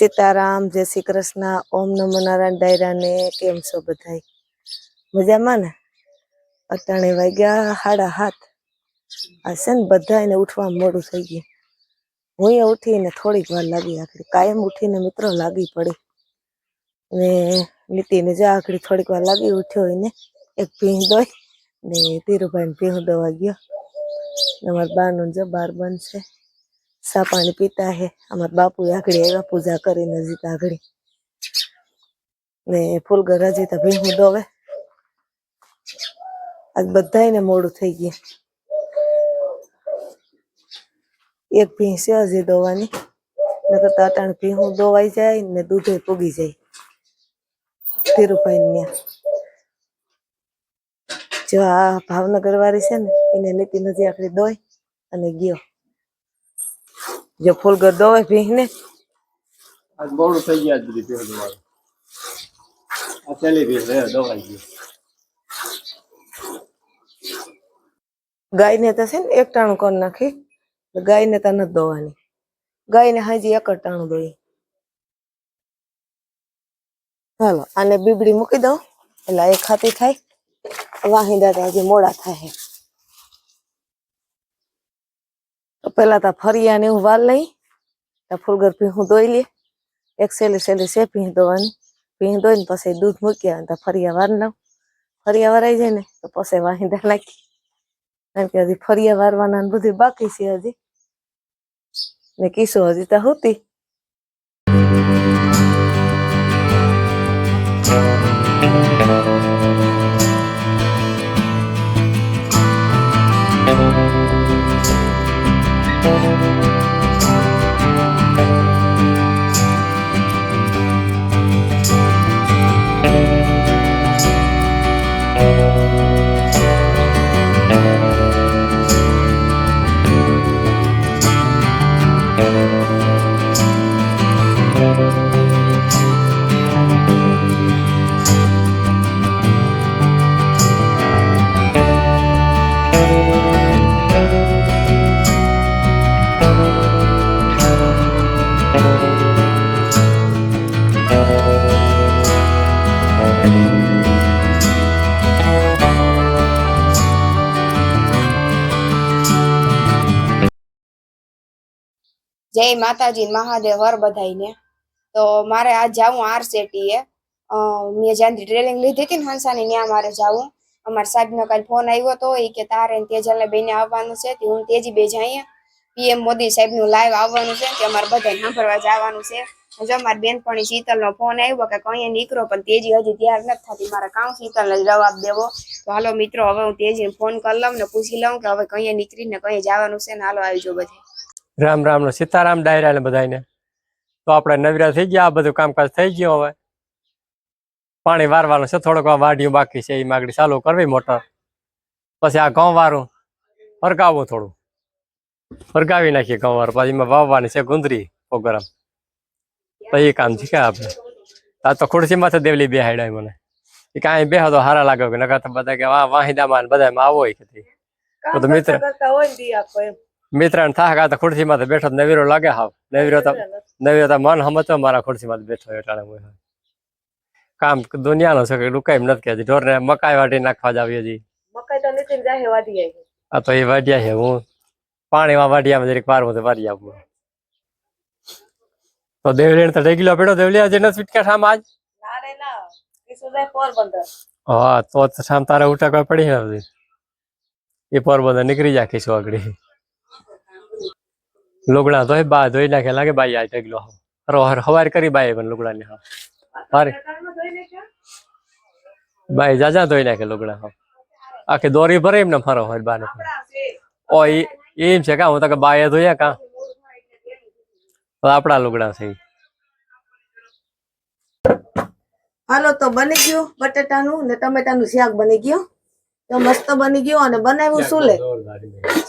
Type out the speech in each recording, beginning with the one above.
સીતારામ, જય શ્રી કૃષ્ણ, ઓમ નમો નારાયણ ડાયરા ને કેમ છો બધાય? મજામાં ને? અટાણે વાગ્યા હાડા હાથ આ છે ને બધાને ઉઠવા મોડું થઈ ગયું. હું ઉઠીને થોડીક વાર લાગી આખડી કાયમ ઉઠીને મિત્રો લાગી પડી. ને નીતિને જા આખડી થોડીક વાર લાગી ઉઠ્યો એને એક ભીંહ દોઈ ને ધીરુભાઈ ભીંગ દોવા ગયો. અમારા બાનું જો બાર બંધ છે. સા પાણી પીતા હે? અમારા બાપુ આગળી આવ્યા પૂજા કરીને નજીક આગળી ને ફૂલગર હજી તો ભીહું દોવે. આજ બધાયને મોડું થઈ ગયું. એક ભીં છે હજી દોવાની. નકર તો અટાણ ભીહું દોવાઈ જાય ને દૂધે પૂગી જાય. ધીરુભાઈ ત્યાં જો આ ભાવનગર વાળી છે ને, એને નીતિ નદી આખરી દોય અને ગયો. જો ફૂલગર દોવે ભીહ ને આજ મોડું થઈ ગયા બધી ભેળ તમારે આ ચાલી ભેળ રે દવાઈ ગઈ. ગાયને તો છે ને એક ટાણું કરી નાખી. ગાયને તો નથી દોવાની. ગાયને હાજી એક જ ટાણું દોઈ હાલો આને બીબડી મૂકી દઉં. એટલે એક ખાતી થાય. વાહિંદા તો હજી મોડા થાય. તો પેલા તો ફરિયા ને એવું વાલ લઈ, તો ફૂલગર ભીહું દોઈ લે, એક સેલી સેલી છે ભીહ દોવાની ભીહ દોઈને પછી દૂધ મૂક્યા તો ફરિયા વાર લાવ ફરિયા વરાઈ જાય ને, તો પછી વાહિંદા નાખી. કારણ કે હજી ફરિયા વારવાના બધું બાકી છે હજી. ને કિસો હજી તો હોતી. જય માતાજી ને મહાદેવ, હર બધાઈને તો મારે આજ જાવું આર સેટીએ મેં જ્યાંથી ટ્રેનિંગ લીધી હતી ને હંસાની, ત્યાં મારે જાવું. અમારા સાહેબનો કાલ ફોન આવ્યો હતો એ કે તારે ને તેજલને બેને આવવાનું છે. તે હું તેજી બે જઈએ પીએમ મોદી સાહેબનું લાઈવ આવવાનું છે કે અમારે બધાને સાંભળવા જવાનું છે. જો અમારી બેનપણી શીતલનો ફોન આવ્યો કે કઈ નીકળો, પણ તેજી હજી તૈયાર નથી થતી. મારે કામ શીતલને જવાબ દેવો. તો હાલો મિત્રો, હવે હું તેજીને ફોન કરી લઉં ને પૂછી લઉં કે હવે કઈ નીકળીને કઈ જવાનું છે ને હાલો આવજો બધે રામ રામ નો સીતારામ ડાયરા ને બધાને તો આપણે નવરા થઈ ગયા આ બધું કામકાજ થઈ ગયું હવે. પાણી વારવાનું છે થોડોક આ વાઢિયું બાકી છે એ માગડી ચાલુ કરવી મોટર. પછી આ ઘઉં વારું ફરકાવવું થોડું. ફરગાવી નાખીએ ઘઉં વારું પછી એમાં વાવવાની છે ગુંદરી પ્રોગ્રામ તો એ કામ છે કે આપણે આ તો ખુરશીમાં દેવલી બેહાડાય મને. એ કાંઈ બેહો તો સારા લાગે કે નકર તો બધા કે વાહ વાહિદામાં બધામાં આવો હોય કે તો મિત્ર કરતા હોય ને દી આપો એમ મિત્રાને થાક આ તો ખુરશીમાં તો બેઠો તો નવીરો લાગે હાવ નવીરો તો નવીરો તો મન હમતો મારા ખુરશીમાં તો બેઠો એટલે હું કામ દુનિયાનો છે કે રૂકાઈ નથી કે ઢોરને મકાઈ વાટી નાખવા જ આવી હજી મકાઈ તો નીતિન જાહે વાડી આવી આ તો એ વાઢ્યા છે હું પાણીમાં વાઢિયામાં જરીક વાર તો વારી આવું તો દેવલીને તો ઢેગીલો પેડો દેવલી આજે નથી ફીટકા શામ આજ ના રે ના કિશોરભાઈ પોરબંદર હા તો તો શામ તારે ઉઠાકવા પડી છે હજી એ પોરબંદર નીકળી જાય ખીસો આગળ લુગડા ધોઈ બા ધોઈ નાખે લાગે બાઈ આ ઢગલો હરો હર હવાર કરી બાઈ પણ લુગડા ને હા. હારે. બાઈ જાજા ધોઈ નાખે લુગડા હા. આખી દોરી ભરે એમને ફરો હોય બાને. ઓ એમ છે કા હું તો કે બાએ ધોયા કા? આપડા આપણા લુગડા છે. હાલો તો બની ગયું બટેટાનું ને ટમેટાનું શાક બની ગયું. તો મસ્ત બની ગયું અને બનાવ્યું સુલે.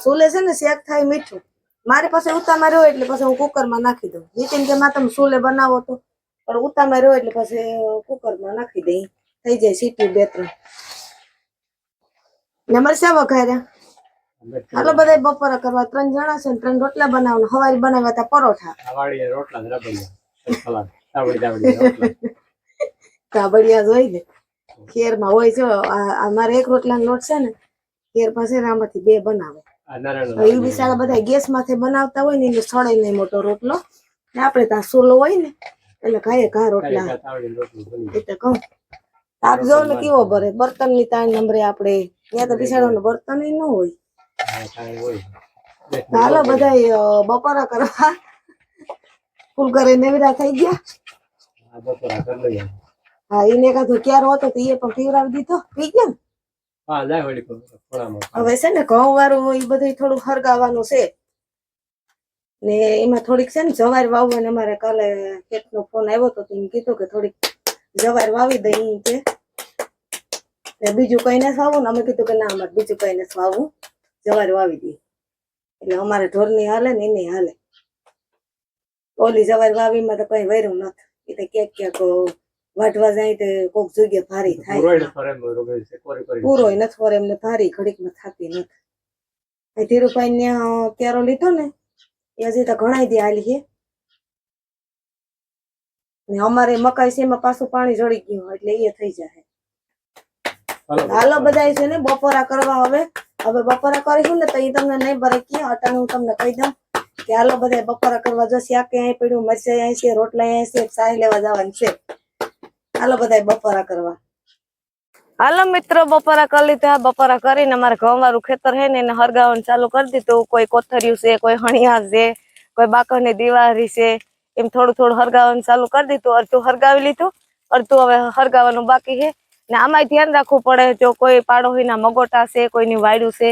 સુલે છે ને શાક થાય મીઠું. મારી પાસે ઉતામાં રહ્યો એટલે પછી હું કુકરમાં નાખી દઉં. નીતિન કે માં તમે સુલે બનાવો તો. પણ ઉતામાં રહ્યો એટલે પછી કુકરમાં નાખી દઈ. થઈ જાય સીટી બે ત્રણ. ને મરચા વઘાર્યા. હાલો બધા બપોરા કરવા ત્રણ જણા છે ત્રણ રોટલા બનાવવાના. હવારી બનાવ્યા હતા પરોઠા. કાબડિયા જોઈ હોય ને. ખેરમાં હોય છે આ આ મારે એક રોટલાનો લોટ છે ને. ખેર પાસે આમાંથી બે બનાવે. એ બિચારા બધા ગેસમાંથી બનાવતા હોય ને એટલે સળે નહીં મોટો રોટલો. ને આપણે ત્યાં સોલો હોય ને એટલે ખાઈએ ઘા રોટલા. એ તો કહું. તાપ જો ને કેવો ભરે. બર્તનની તાણ નંબરે આપણે ત્યાં તો બિચારા બર્તન ન હોય. હાલો બધા બપોરા કરવા. ફૂલ કરે નેવડા થઈ ગયા. હા એને કાધું ક્યારે હતો તો એ પણ પીવરાવી દીધો. પી ગયા ને? હા જાય વળી ફળામાં હવે છે ને ઘઉં વાળું એ બધું થોડું હરગાવાનું છે. ને એમાં થોડીક છે ને, જવાર વાવવાને અમારે કાલે ખેતનો ફોન આવ્યો તો એમ કીધું કે થોડીક જવાર વાવી દઈ કે. બીજું કઈ નથી વાવવું ને અમે કીધું કે ના, અમારે બીજું કઈ વાવું જવાર વાવી દઈએ. એટલે અમારે ઢોરની હાલે ને એની હાલે. ઓલી જવાર વાવીમાં તો કઈ વૈરું નથી. એ તો ક્યાંક ક્યાંક વાઢવા જાય તો કોક જગ્યા ભારી થાય. પર નથી. ફરે એમને ભારી ઘડીકમાં થતી નથી. ધીરુભાઈ ને ક્યારો લીધો ને એ હજી તો ઘણા દી હાલી હે ને અમારે મકાઈ છે એમાં પાછું પાણી જળી ગયું એટલે એ થઈ જાય હાલો. બધા છે ને બપોરા કરવા હવે. હવે બપોરા કરીશું ને તો એ તમને નહીં ભરે કે અટાણે હું તમને કહી દઉં કે હાલો બધા બપોરા કરવા જશે. આ અહીં પડ્યું મરચાઈ અહીં છે રોટલા અહીં છે સાહી લેવા જવાનું છે. હાલો બધા બપોરા કરવા. હાલો મિત્રો, બપોરા કરી લીધા. બપોરા કરીને અમારે ઘઉં વાળું ખેતર હે ને એને હરગાવાનું ચાલુ કરી દીધું. કોઈ કોથરિયું છે, કોઈ હણિયા છે, કોઈ બાકરની દિવાળી છે, એમ થોડું થોડું હરગાવાનું ચાલુ કરી દીધું. અડધું હરગાવી લીધું. અડધું હવે હરગાવાનું બાકી છે. ને આમાંય ધ્યાન રાખવું પડે, જો કોઈ પાડોશીના મગોટા છે, કોઈની વાયડું છે,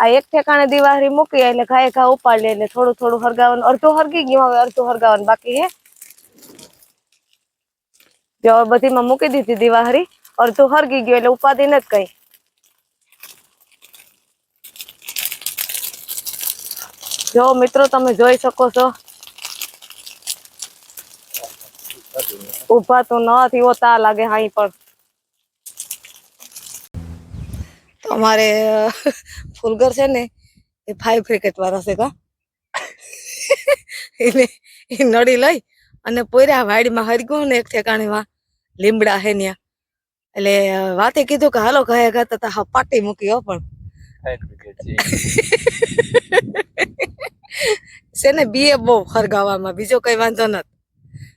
આ એક ઠેકાણે દિવાળી મૂકી એટલે ઘાએ ઘા ઉપાડી લે એટલે થોડું થોડું હરગાવાનું. અડધું હરગી ગયું, હવે અડધું હરગાવાનું બાકી છે. જો હવે બધીમાં મૂકી દીધી દિવાહરી, અડધું હરગી ગયું એટલે ઉપાધિ નથી કઈ. જો મિત્રો તમે જોઈ શકો છો. ઊભા તો નથી હોતા લાગે હાઈ પણ. તો અમારે ફૂલગર છે ને, એ ફાઈવ ક્રિકેટ વાળા છે કા? એને, એ નડી લઈ અને પોર્યા વાડીમાં હરગ્યું ને એક ઠેકાણે માં લીમડા હે ન્યા. એટલે વાતે કીધું કે, હાલો ગયા ગયા તા હા, પાટી મૂકી હો પણ. છે ને, બીએ બહુ હરગાવામાં, બીજો કઈ વાંધો નથી.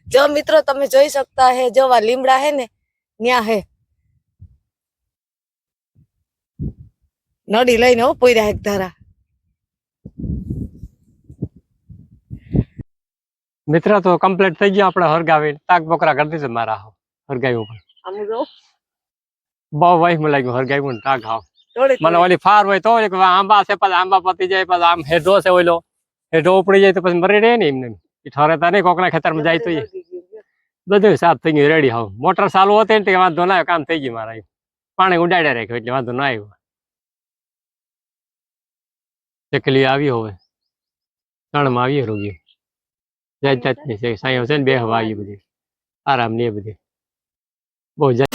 જો મિત્રો, તમે જોઈ શકતા હે, જો આ લીમડા હે ને, ન્યા હે. નડી લઈને હો પૂર્યા એક ધારા. મિત્રો, તો કમ્પ્લીટ થઈ ગયા આપણે હરગાવી તાક બકરા કરી દીધું મારા હાવ હરગાવ્યું પણ આમ જો બહુ વાઈફમાં લાગ્યું હરગાવ્યું ને તાક હાવ થોડી મને ઓલી ફાર હોય તો એક આંબા છે પછી આંબા પતી જાય પછી આમ હેઠો છે ઓલો હેઠો ઉપડી જાય તો પછી મરી રહે ને એમને એ ઠરેતા નહીં કોકના ખેતરમાં જાય તો એ બધું સાફ થઈ ગયું રેડી હાવ મોટર ચાલુ હતી ને તે વાંધો ના આવ્યો કામ થઈ ગયું મારા એમ. પાણી ઉડાડ્યા રાખ્યું એટલે વાંધો ના આવ્યો ચકલી આવી હવે તણમાં આવી રોગી જાત જાતની છે સાંયો છે ને બે હવા આવી બધી આરામની એ બધી બહુ જાત